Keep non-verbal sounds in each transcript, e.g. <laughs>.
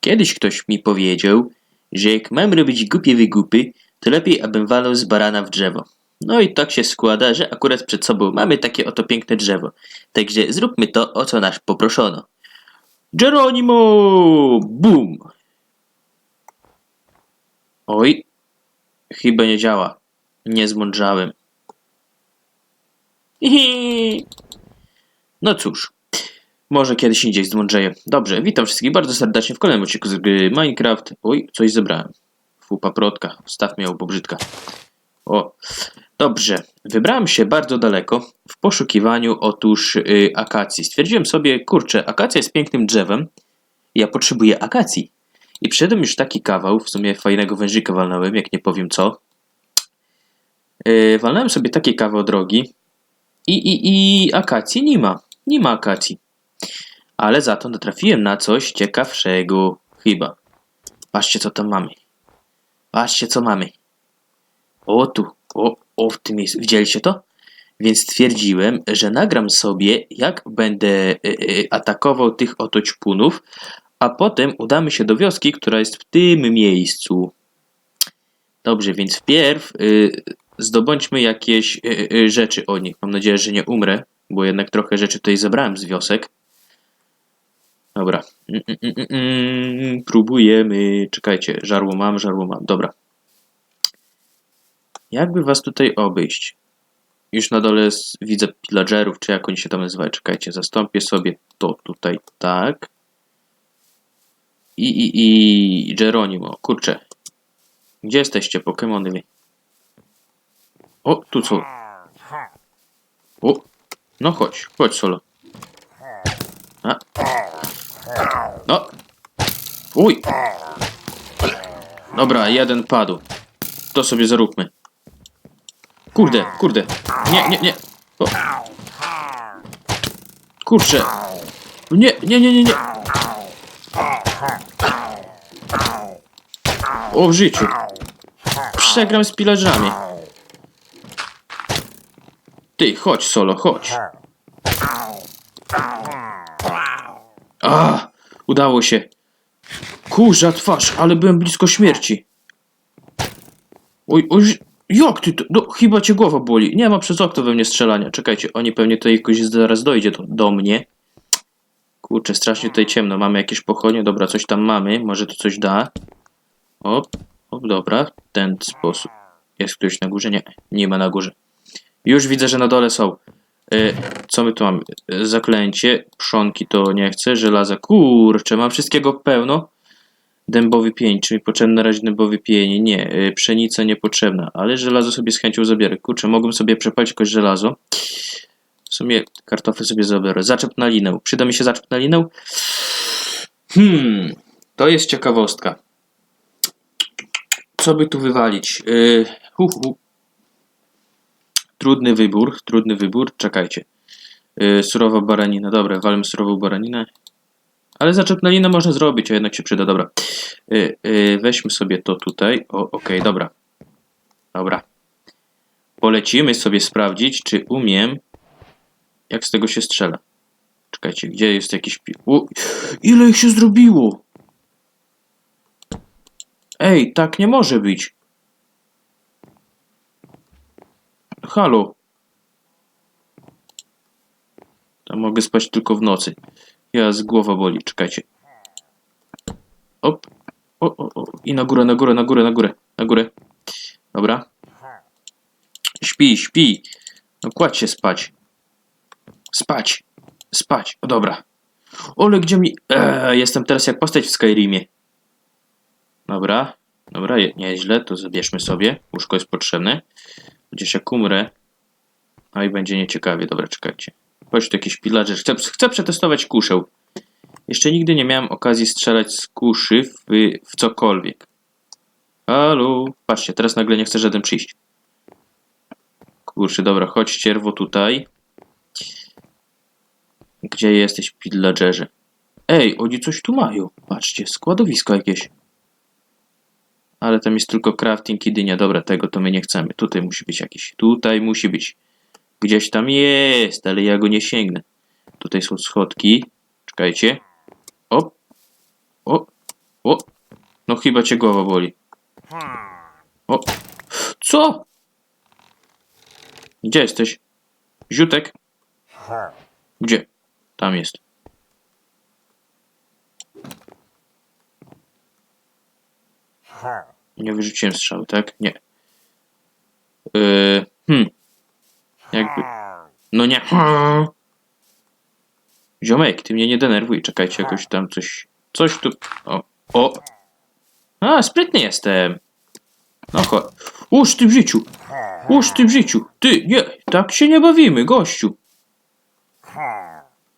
Kiedyś ktoś mi powiedział, że jak mam robić głupie wygupy, to lepiej abym walał z barana w drzewo. No i tak się składa, że akurat przed sobą mamy takie oto piękne drzewo. Także zróbmy to, o co nas poproszono. Geronimo! Bum! Oj, chyba nie działa. Nie zmądrzałem. <laughs> No cóż, może kiedyś indziej zmądrzeję. Dobrze, witam wszystkich bardzo serdecznie w kolejnym odcinku z gry Minecraft. Oj, coś zebrałem. Fu, paprotka. Staw miał pobrzydka. O, dobrze. Wybrałem się bardzo daleko w poszukiwaniu otóż y, akacji. Stwierdziłem sobie, kurczę, akacja jest pięknym drzewem. Ja potrzebuję akacji. I przyszedłem już taki kawał, w sumie fajnego wężyka walnąłem, jak nie powiem co. Yy, walnąłem sobie taki kawał drogi i, i, i akacji nie ma. Nie ma akacji. Ale za to natrafiłem na coś ciekawszego. Chyba. Patrzcie, co tam mamy. Patrzcie, co mamy. O tu. O, o w tym miejscu. Widzieliście to? Więc stwierdziłem, że nagram sobie, jak będę e, e, atakował tych oto ćpunów, a potem udamy się do wioski, która jest w tym miejscu. Dobrze, więc wpierw y, zdobądźmy jakieś y, y, rzeczy od nich. Mam nadzieję, że nie umrę, bo jednak trochę rzeczy tutaj zebrałem z wiosek. Dobra. Mm, mm, mm, mm, próbujemy. Czekajcie, żarło mam, żarło mam. Dobra. Jakby was tutaj obejść? Już na dole widzę pillagerów, czy jak oni się tam nazywają. Czekajcie, zastąpię sobie to tutaj tak. I, i, i Geronimo, kurczę. Gdzie jesteście, Pokemony? O, tu co? O, no chodź, chodź solo. A. No. Uj. Dobra, jeden padł. To sobie zaróbmy. Kurde, kurde. Nie, nie, nie. O. Kurczę. Nie, nie, nie, nie, nie. O, w życiu. Przegram z pillagerami. Ty, chodź, solo, chodź. A, udało się. Kurza twarz, ale byłem blisko śmierci. Oj, oj, jak ty to? No, chyba cię głowa boli. Nie ma przez okno we mnie strzelania. Czekajcie, oni pewnie tutaj jakoś zaraz dojdzie do, do mnie. Kurczę, strasznie tutaj ciemno. Mamy jakieś pochodnie. Dobra, coś tam mamy. Może to coś da. Op, op, dobra. W ten sposób. Jest ktoś na górze? Nie, nie ma na górze. Już widzę, że na dole są. E, co my tu mamy? Zaklęcie. Przonki to nie chcę. Żelaza. Kurczę, mam wszystkiego pełno. Dębowy pień. Czy mi potrzebny na razie dębowy pień? Nie. E, Pszenica niepotrzebna. Ale żelazo sobie z chęcią zabiorę. Kurczę, mogłem sobie przepalić jakoś żelazo. W sumie kartofle sobie zabiorę. Zaczep na linę. Przyda mi się zaczep na linę? Hmm. To jest ciekawostka. Co by tu wywalić? Yy, hu, hu. Trudny wybór, trudny wybór. Czekajcie. Yy, surowa baranina. Dobra, walmy surową baraninę. Ale zaczepna linę można zrobić, a jednak się przyda. Dobra. Yy, yy, weźmy sobie to tutaj. O, okej, dobra. Dobra. Polecimy sobie sprawdzić, czy umiem, jak z tego się strzela. Czekajcie, gdzie jest jakiś... pi- ile ich się zrobiło? Ej, tak nie może być. Halo. To mogę spać tylko w nocy. Ja z głowa boli, czekajcie. Op. O, o, o. I na górę, na górę, na górę, na górę, na górę. Dobra. Śpi, śpi. No kładź się spać. Spać. Spać. O dobra. Ole, gdzie mi... Eee, jestem teraz jak postać w Skyrimie. Dobra. Dobra, nieźle, to zabierzmy sobie. Łóżko jest potrzebne. Chociaż jak umrę, a i będzie nieciekawie. Dobra, czekajcie. Chodź tu jakiś pillager. Chcę, chcę przetestować kuszę. Jeszcze nigdy nie miałem okazji strzelać z kuszy w, w cokolwiek. Halo? Patrzcie, teraz nagle nie chce żaden przyjść. Kurczę, dobra, chodź cierwo tutaj. Gdzie jesteś, pillagerze? Ej, oni coś tu mają. Patrzcie, składowisko jakieś. Ale tam jest tylko crafting i dynia. Dobra, tego to my nie chcemy. Tutaj musi być jakiś. Tutaj musi być. Gdzieś tam jest, ale ja go nie sięgnę. Tutaj są schodki. Czekajcie. O. O. O. No chyba cię głowa boli. O. Co? Gdzie jesteś? Ziutek? Gdzie? Tam jest. Nie wyrzuciłem strzały, tak? Nie. Yy, hmm. Jakby. No nie. Ziomek, ty mnie nie denerwuj. Czekajcie, jakoś tam coś. Coś tu. O. O. A, sprytny jestem. No chodź. Uż ty w życiu. Uż ty w życiu. Ty, nie. Tak się nie bawimy, gościu.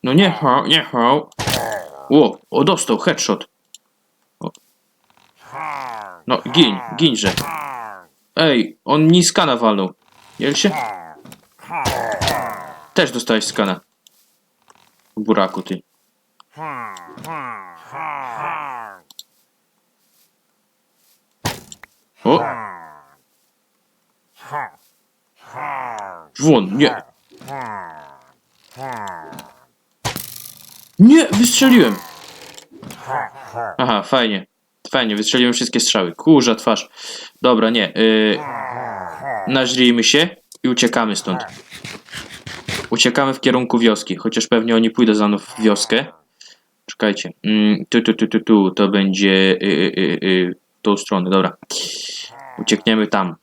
No nie ha, nie ha. O, o, dostał headshot. No, gin, ginże. Ej, on mi skana walnął. Jel się? Też dostałeś skana. Buraku, ty. O! Won, nie. Nie, wystrzeliłem. Aha, fajnie. Fajnie, wystrzeliłem wszystkie strzały. Kurza twarz. Dobra, nie. Yy, nażrijmy się i uciekamy stąd. Uciekamy w kierunku wioski, chociaż pewnie oni pójdą za mną w wioskę. Czekajcie. Mm, tu, tu, tu, tu, tu. To będzie y, y, y, y, tą stronę, dobra. Uciekniemy tam.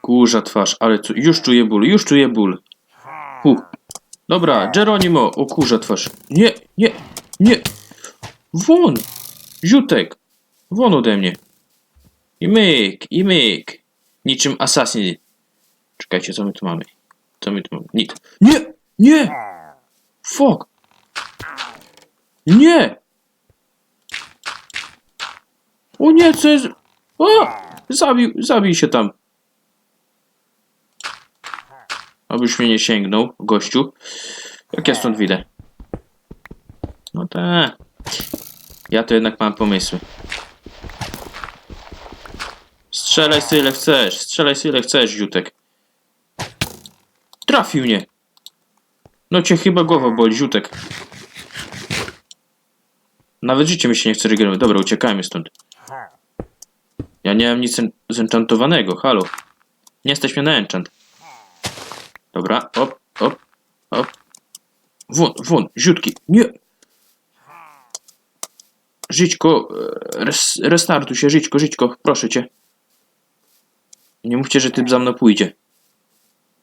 Kurza twarz, ale co, już czuję ból, już czuję ból. Hu. Dobra, Geronimo, o kurza twarz. Nie, nie, nie. Won! Ziutek! Won ode mnie. I myk, i myk. Niczym assassin. Czekajcie, co my tu mamy? Co my tu mamy? Nic. Nie! Nie! Fuck! Nie! O nie, co jest? O! Zabił, zabij się tam. Abyś mnie nie sięgnął, gościu. Jak ja stąd widzę? No tak. Ja to jednak mam pomysły. Strzelaj sobie ile chcesz, strzelaj sobie ile chcesz, ziutek. Trafił mnie. No cię chyba głowa boli, ziutek. Nawet życie mi się nie chce regenerować. Dobra, uciekajmy stąd. Ja nie mam nic en- zenchantowanego, halo. Nie jesteś mnie na enchant. Dobra, op, op, op. Won, won, ziutki, nie. Żyćko, e, res, restartuj się, Żyćko, Żyćko, proszę cię. Nie mówcie, że ty za mną pójdzie.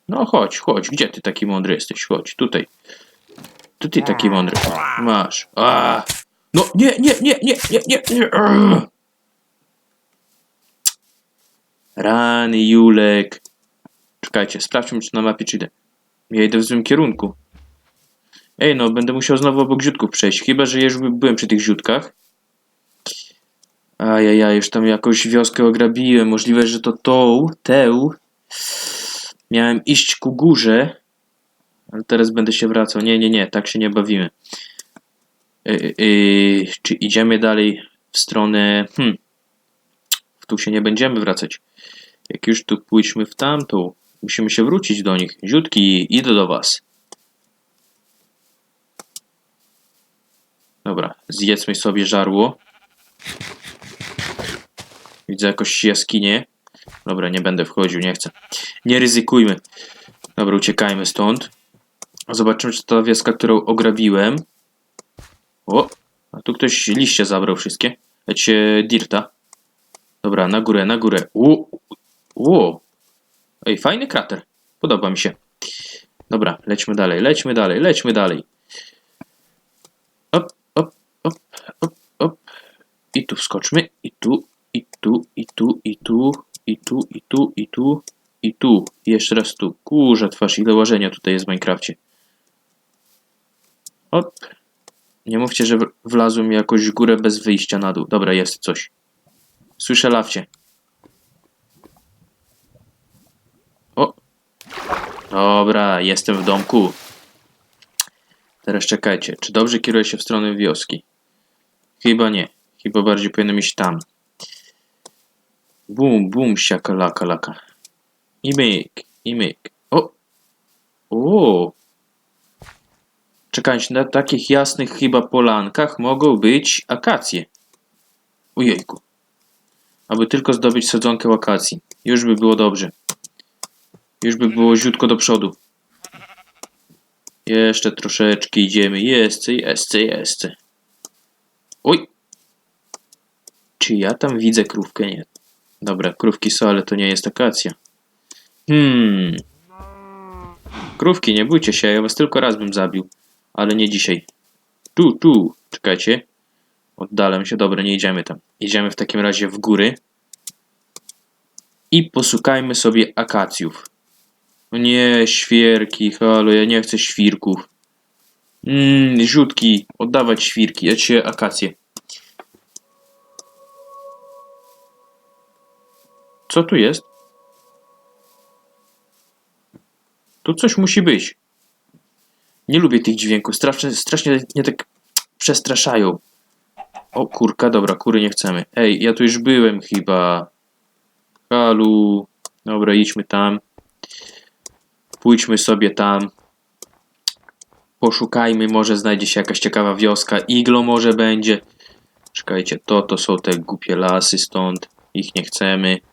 No chodź, chodź, gdzie ty taki mądry jesteś? Chodź, tutaj. To ty taki mądry. Masz. A. No, nie, nie, nie, nie, nie, nie, nie. Rany, Julek. Czekajcie, sprawdźmy, czy na mapie czy idę. Ja idę w złym kierunku. Ej, no, będę musiał znowu obok ziutków przejść. Chyba, że już by- byłem przy tych ziutkach. Ajajaj, już tam jakąś wioskę ograbiłem. Możliwe, że to tą, tę. Miałem iść ku górze. Ale teraz będę się wracał. Nie, nie, nie, tak się nie bawimy. Yy, yy, czy idziemy dalej w stronę... Hmm. Tu się nie będziemy wracać. Jak już tu pójdźmy w tamtą, musimy się wrócić do nich. Ziutki, idę do was. Dobra, zjedzmy sobie żarło. Widzę jakąś jaskinię. Dobra, nie będę wchodził, nie chcę. Nie ryzykujmy. Dobra, uciekajmy stąd. Zobaczymy, czy ta wioska, którą ograbiłem. O, a tu ktoś liście zabrał wszystkie. Lecie dirta. Dobra, na górę, na górę. U, u. Ej, fajny krater. Podoba mi się. Dobra, lećmy dalej, lećmy dalej, lećmy dalej. Op, op, op, op, op. I tu wskoczmy, i tu, tu, i tu, i tu, i tu, i tu, i tu, i tu. Jeszcze raz tu. Kurza twarz, ile łażenia tutaj jest w Minecrafcie. Op. Nie mówcie, że wlazłem jakoś w górę bez wyjścia na dół. Dobra, jest coś. Słyszę lawcie. O. Dobra, jestem w domku. Teraz czekajcie. Czy dobrze kieruję się w stronę wioski? Chyba nie. Chyba bardziej powinienem iść tam. Bum, bum, siaka, laka, laka. I myk, i myk. O! O! Czekajcie, na takich jasnych chyba polankach mogą być akacje. Ojejku. Aby tylko zdobyć sadzonkę akacji. Już by było dobrze. Już by było ziutko do przodu. Jeszcze troszeczkę idziemy. Jeszcze, jeszcze, jeszcze. Oj! Czy ja tam widzę krówkę? Nie. Dobra, krówki są, ale to nie jest akacja. Hmm. Krówki, nie bójcie się, ja was tylko raz bym zabił. Ale nie dzisiaj. Tu, tu. Czekajcie. Oddalam się. Dobra, nie idziemy tam. Idziemy w takim razie w góry. I posukajmy sobie akacjów. O nie, świerki, halo, ja nie chcę świrków. Mmm, ziutki, oddawać świrki, ja cię akacje. Co tu jest? Tu coś musi być. Nie lubię tych dźwięków, strasznie, strasznie mnie tak przestraszają. O, kurka, dobra, kury nie chcemy. Ej, ja tu już byłem chyba. Halu. Dobra, idźmy tam. Pójdźmy sobie tam. Poszukajmy, może znajdzie się jakaś ciekawa wioska. Iglo może będzie. Czekajcie, to to są te głupie lasy stąd. Ich nie chcemy.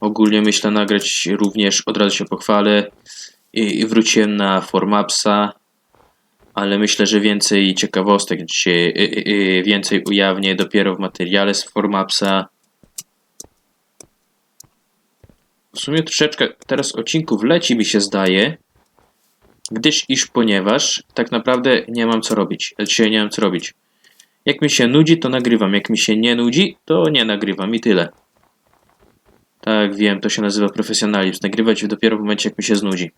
Ogólnie myślę nagrać również, od razu się pochwalę. I i wróciłem na Formapsa, ale myślę, że więcej ciekawostek dzisiaj, y, y, y, więcej ujawnię dopiero w materiale z Formapsa. W sumie troszeczkę teraz odcinków leci mi się zdaje, gdyż iż ponieważ tak naprawdę nie mam co robić. Dzisiaj nie mam co robić. Jak mi się nudzi, to nagrywam. Jak mi się nie nudzi, to nie nagrywam i tyle. Tak, wiem, to się nazywa profesjonalizm. Nagrywać dopiero w momencie, jak mi się znudzi.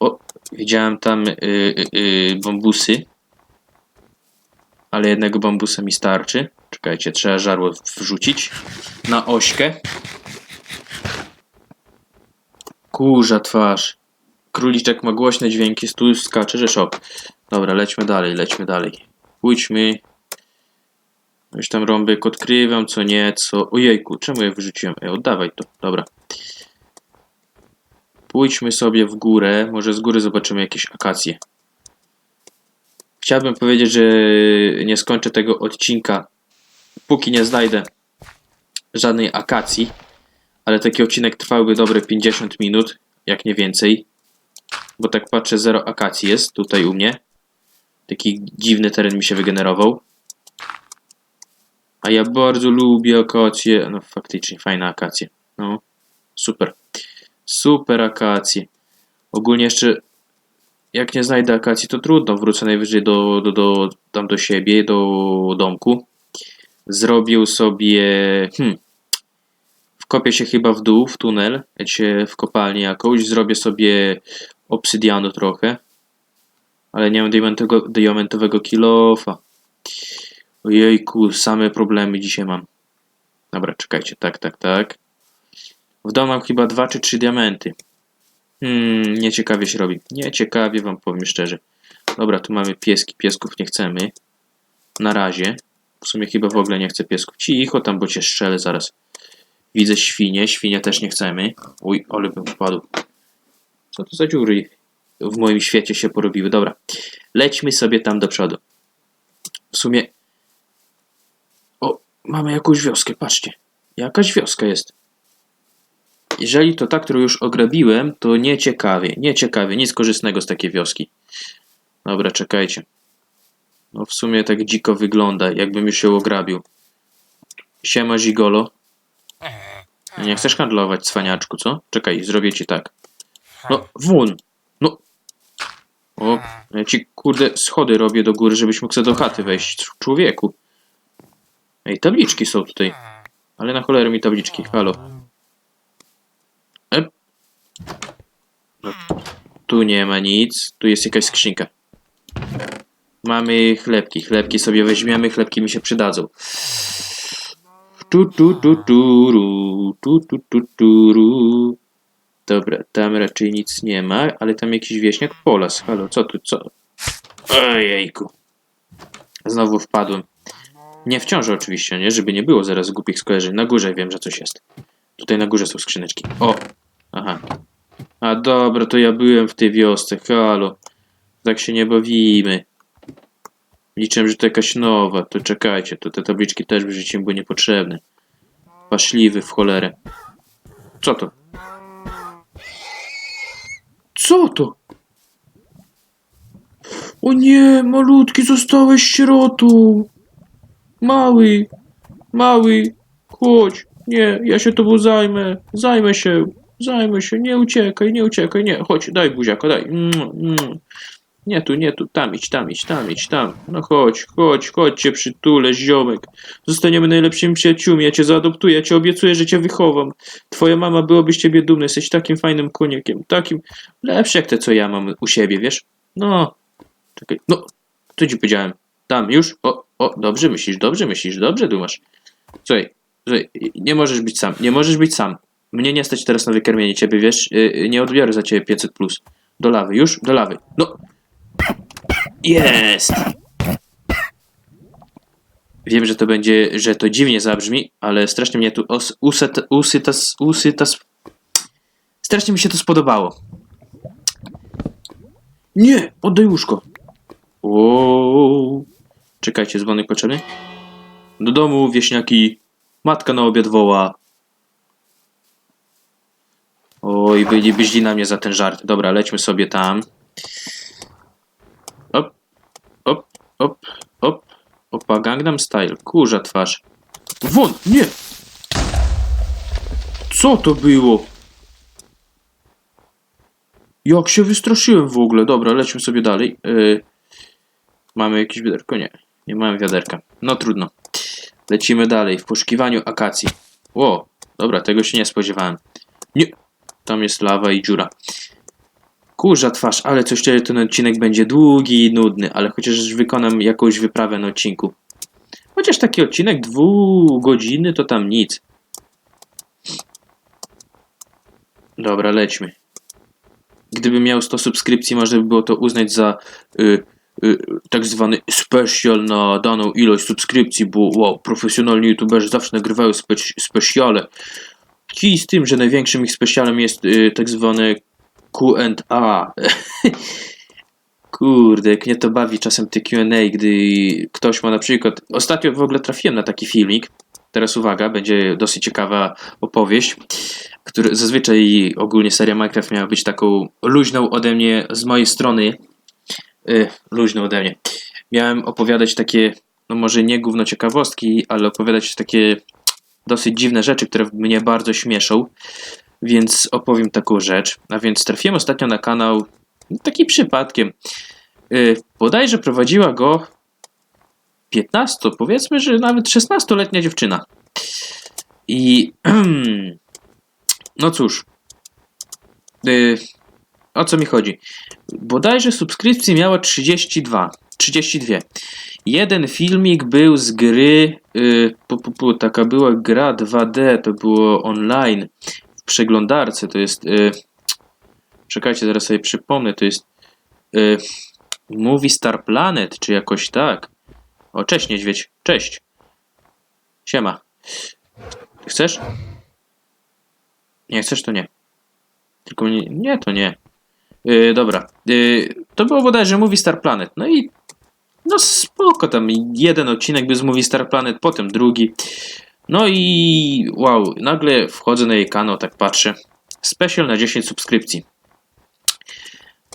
O, widziałem tam y, y, y, bambusy. Ale jednego bambusa mi starczy. Czekajcie, trzeba żarło wrzucić na ośkę. Kurza twarz. Króliczek ma głośne dźwięki, tu skacze, że szok. Dobra, lećmy dalej, lećmy dalej. Pójdźmy. Już tam rąbek odkrywam, co nieco. Ojejku, czemu ja wyrzuciłem? Ej, oddawaj to. Dobra. Pójdźmy sobie w górę. Może z góry zobaczymy jakieś akacje. Chciałbym powiedzieć, że nie skończę tego odcinka, póki nie znajdę żadnej akacji. Ale taki odcinek trwałby dobre 50 minut, jak nie więcej. Bo tak patrzę, zero akacji jest tutaj u mnie. Taki dziwny teren mi się wygenerował. A ja bardzo lubię akacje. No faktycznie, fajne akacje. No, super. Super akacje. Ogólnie jeszcze, jak nie znajdę akacji, to trudno. Wrócę najwyżej do, do, do, tam do siebie, do domku. Zrobił sobie... Hmm, wkopię się chyba w dół, w tunel, w kopalnię jakąś. Zrobię sobie obsydianu trochę. Ale nie mam diamentowego, diamentowego kilofa. Ojejku, same problemy dzisiaj mam. Dobra, czekajcie, tak, tak, tak. W domu mam chyba dwa czy trzy diamenty. Hmm, nieciekawie się robi. Nieciekawie wam powiem szczerze. Dobra, tu mamy pieski, piesków nie chcemy. Na razie. W sumie chyba w ogóle nie chcę piesków. Cicho tam, bo cię strzelę zaraz. Widzę świnie, świnie też nie chcemy. Uj, ale bym wpadł. Co to za dziury w moim świecie się porobiły? Dobra, lećmy sobie tam do przodu. W sumie Mamy jakąś wioskę, patrzcie. Jakaś wioska jest. Jeżeli to ta, którą już ograbiłem, to nieciekawie, nieciekawie, nic korzystnego z takiej wioski. Dobra, czekajcie. No w sumie tak dziko wygląda, jakbym już ją ograbił. Siema, Zigolo. Nie chcesz handlować, cwaniaczku, co? Czekaj, zrobię ci tak. No, won! No! O, ja ci, kurde, schody robię do góry, żebyś mógł sobie do chaty wejść, człowieku. Ej, tabliczki są tutaj. Ale na cholerę mi tabliczki, halo. Ep. Tu nie ma nic. Tu jest jakaś skrzynka. Mamy chlebki. Chlebki sobie weźmiemy, chlebki mi się przydadzą. Tu, tu, tu, tu, ru, tu, tu, tu, tu, ru. Dobra, tam raczej nic nie ma, ale tam jakiś wieśniak polas. Halo, co tu, co? Ojejku. Znowu wpadłem. Nie w ciąży oczywiście, nie? Żeby nie było zaraz głupich skojarzeń. Na górze wiem, że coś jest. Tutaj na górze są skrzyneczki. O! Aha. A dobra, to ja byłem w tej wiosce, halo. Tak się nie bawimy. Liczyłem, że to jakaś nowa. To czekajcie, to te tabliczki też by życiem były niepotrzebne. Paszliwy w cholerę. Co to? Co to? O nie, malutki zostałeś sierotą. Mały, mały, chodź. Nie, ja się tobą zajmę. Zajmę się, zajmę się. Nie uciekaj, nie uciekaj, nie. Chodź, daj buziaka, daj. Mm, mm. Nie tu, nie tu, tam idź, tam idź, tam idź, tam. No chodź, chodź, chodź cię przytulę, ziomek. Zostaniemy najlepszymi przyjaciółmi, ja cię zaadoptuję, ja cię obiecuję, że cię wychowam. Twoja mama byłaby z ciebie dumna, jesteś takim fajnym koniakiem, takim lepszy jak te, co ja mam u siebie, wiesz? No, czekaj, no, co ci powiedziałem? Tam, już? O, o, dobrze myślisz, dobrze myślisz, dobrze dumasz. Słuchaj, słuchaj, nie możesz być sam, nie możesz być sam. Mnie nie stać teraz na wykarmienie ciebie, wiesz? Yy, nie odbiorę za ciebie 500+. Plus. Do lawy, już? Do lawy. No, jest! Wiem, że to będzie, że to dziwnie zabrzmi, ale strasznie mnie tu os, uset, usytas, usytas... Strasznie mi się to spodobało. Nie! Oddaj łóżko. O, Czekajcie, dzwonek potrzebny? Do domu, wieśniaki. Matka na obiad woła. Oj, byli byźli na mnie za ten żart. Dobra, lećmy sobie tam. Op, op, op, op. Opa, Gangnam Style. Kurza twarz. Won, nie! Co to było? Jak się wystraszyłem w ogóle. Dobra, lećmy sobie dalej. Yy, mamy jakieś wiaderko? Nie, nie mamy wiaderka. No trudno. Lecimy dalej w poszukiwaniu akacji. Ło, dobra, tego się nie spodziewałem. Nie, tam jest lawa i dziura. Kurza twarz, ale coś czuję, ten odcinek będzie długi i nudny, ale chociaż wykonam jakąś wyprawę na odcinku. Chociaż taki odcinek dwugodzinny to tam nic. Dobra, lećmy. Gdybym miał 100 subskrypcji, można by było to uznać za y, tak zwany special na daną ilość subskrypcji, bo wow, profesjonalni youtuberzy zawsze nagrywają spec specjale. Kij z tym, że największym ich specjalem jest y, tak zwane Q&A. <laughs> Kurde, jak mnie to bawi czasem te Q&A, gdy ktoś ma na przykład... Ostatnio w ogóle trafiłem na taki filmik. Teraz uwaga, będzie dosyć ciekawa opowieść, który zazwyczaj ogólnie seria Minecraft miała być taką luźną ode mnie, z mojej strony, yy, luźną ode mnie. Miałem opowiadać takie, no może nie gówno ciekawostki, ale opowiadać takie dosyć dziwne rzeczy, które mnie bardzo śmieszą. Więc opowiem taką rzecz. A więc trafiłem ostatnio na kanał taki przypadkiem. Yy, bodajże prowadziła go 15, powiedzmy, że nawet 16-letnia dziewczyna. I <clears throat> no cóż. Yy, o co mi chodzi? Bodajże subskrypcji miała 32. 32. Jeden filmik był z gry. Yy, pu, pu, pu, taka była gra 2D, to było online w przeglądarce. To jest. Yy, czekajcie, zaraz sobie przypomnę. To jest. Yy, Movie Star Planet, czy jakoś tak. O, cześć niedźwiedź. Cześć. Siema. Chcesz? Nie chcesz, to nie. Tylko nie, nie to nie. Yy, dobra. Yy, to było bodajże Movie Star Planet. No i no spoko tam. Jeden odcinek był z Movie Star Planet, potem drugi. No i wow, nagle wchodzę na jej kanał, tak patrzę. Special na 10 subskrypcji.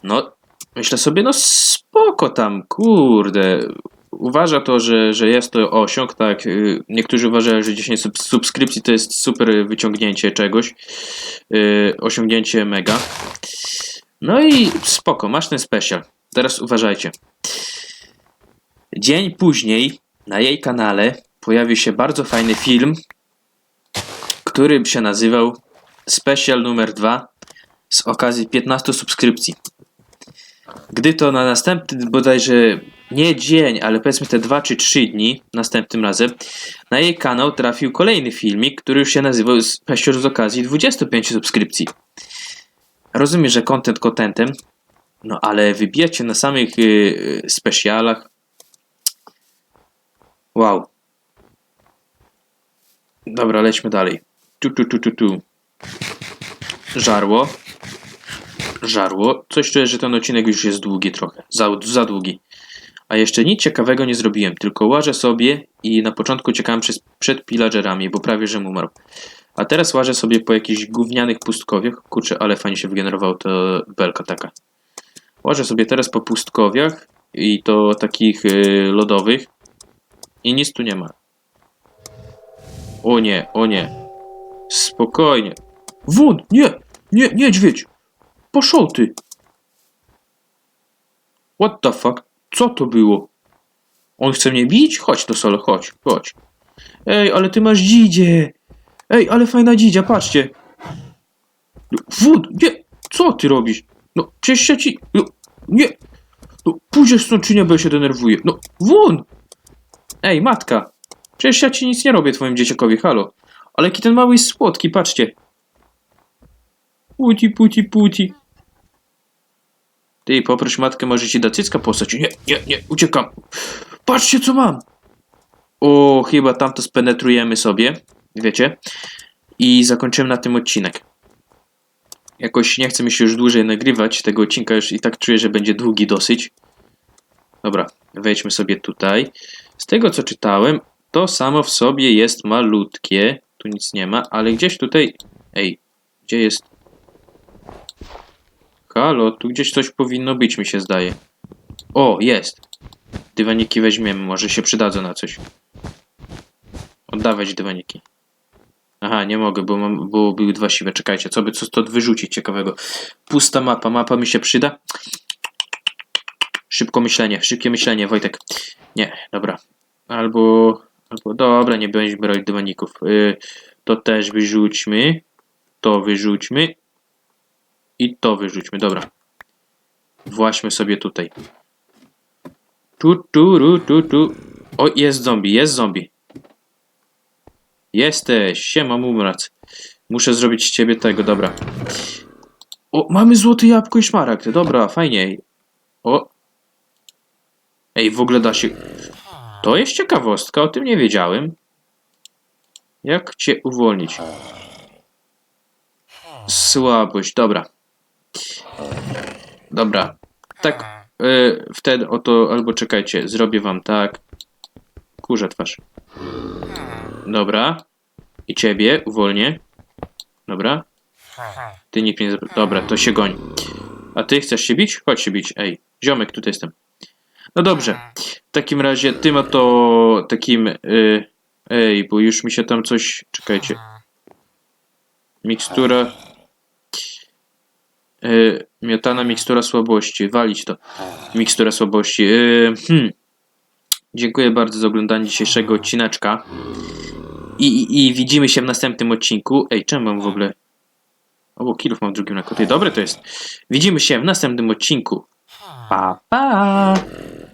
No, myślę sobie, no spoko tam, kurde. Uważa to, że, że jest to osiąg, tak. y, Niektórzy uważają, że 10 sub- subskrypcji to jest super wyciągnięcie czegoś. Yy, osiągnięcie mega. No i spoko, masz ten special. Teraz uważajcie. Dzień później na jej kanale pojawił się bardzo fajny film, który się nazywał Special numer 2 z okazji 15 subskrypcji. Gdy to na następny bodajże nie dzień, ale powiedzmy te 2 czy 3 dni następnym razem, na jej kanał trafił kolejny filmik, który już się nazywał Special z okazji 25 subskrypcji. Rozumiem, że content contentem, no ale wybijacie na samych yy, specjalach. Wow. Dobra, lećmy dalej. Tu, tu, tu, tu, tu. Żarło. Żarło. Coś czuję, że ten odcinek już jest długi trochę. Za, za długi. A jeszcze nic ciekawego nie zrobiłem, tylko łażę sobie i na początku uciekałem przez, przed pillagerami, bo prawie żem umarł. A teraz łażę sobie po jakichś gównianych pustkowiach. Kurczę, ale fajnie się wygenerował ta belka taka. Łażę sobie teraz po pustkowiach i to takich y, lodowych i nic tu nie ma. O nie, o nie. Spokojnie. Won, nie, nie, niedźwiedź. Poszło ty. What the fuck? Co to było? On chce mnie bić? Chodź do solo, chodź, chodź. Ej, ale ty masz dzidzie. Ej, ale fajna dzidzia, patrzcie. Wód, nie, co ty robisz? No, przecież ja ci... No, nie. No, pójdziesz stąd czy nie, bo ja się denerwuję. No, won! Ej, matka. Przecież ja ci nic nie robię twoim dzieciakowi, halo. Ale jaki ten mały jest słodki, patrzcie. Puci, puci, puci. Ty, poproś matkę, może ci da cycka postać. Nie, nie, nie, uciekam. Patrzcie, co mam. O, chyba tam to spenetrujemy sobie, wiecie. I zakończymy na tym odcinek. Jakoś nie chce mi się już dłużej nagrywać tego odcinka, już i tak czuję, że będzie długi dosyć. Dobra, wejdźmy sobie tutaj. Z tego co czytałem, to samo w sobie jest malutkie. Tu nic nie ma, ale gdzieś tutaj... Ej, gdzie jest... Halo, tu gdzieś coś powinno być, mi się zdaje. O, jest. Dywaniki weźmiemy, może się przydadzą na coś. Oddawać dywaniki. Aha, nie mogę, bo, mam, bo były dwa siwe. Czekajcie, co by co to wyrzucić ciekawego? Pusta mapa, mapa mi się przyda. Szybko myślenie, szybkie myślenie, Wojtek. Nie, dobra. Albo, albo dobra, nie będziemy robić dywaników. Y, to też wyrzućmy. To wyrzućmy. I to wyrzućmy, dobra. Właśnie sobie tutaj. Tu, tu, ru, tu, tu. O, jest zombie, jest zombie. Jesteś, siema mumrac. Muszę zrobić z ciebie tego, dobra. O, mamy złote jabłko i szmaragd, dobra, fajnie. O. Ej, w ogóle da się... To jest ciekawostka, o tym nie wiedziałem. Jak cię uwolnić? Słabość, dobra. Dobra. Tak, y, wtedy oto, albo czekajcie, zrobię wam tak. Kurze twarz. Dobra. I ciebie uwolnię. Dobra. Ty nikt nie... Dobra, to się goń. A ty chcesz się bić? Chodź się bić. Ej, ziomek, tutaj jestem. No dobrze. W takim razie tym oto takim... Y, ej, bo już mi się tam coś... Czekajcie. Mikstura... Y, miotana mikstura słabości. Walić to. Mikstura słabości. Y, hmm. Dziękuję bardzo za oglądanie dzisiejszego odcineczka. I, i, I widzimy się w następnym odcinku. Ej, czemu mam w ogóle... O, kilów mam drugim na koty. Dobre to jest. Widzimy się w następnym odcinku. Pa, pa!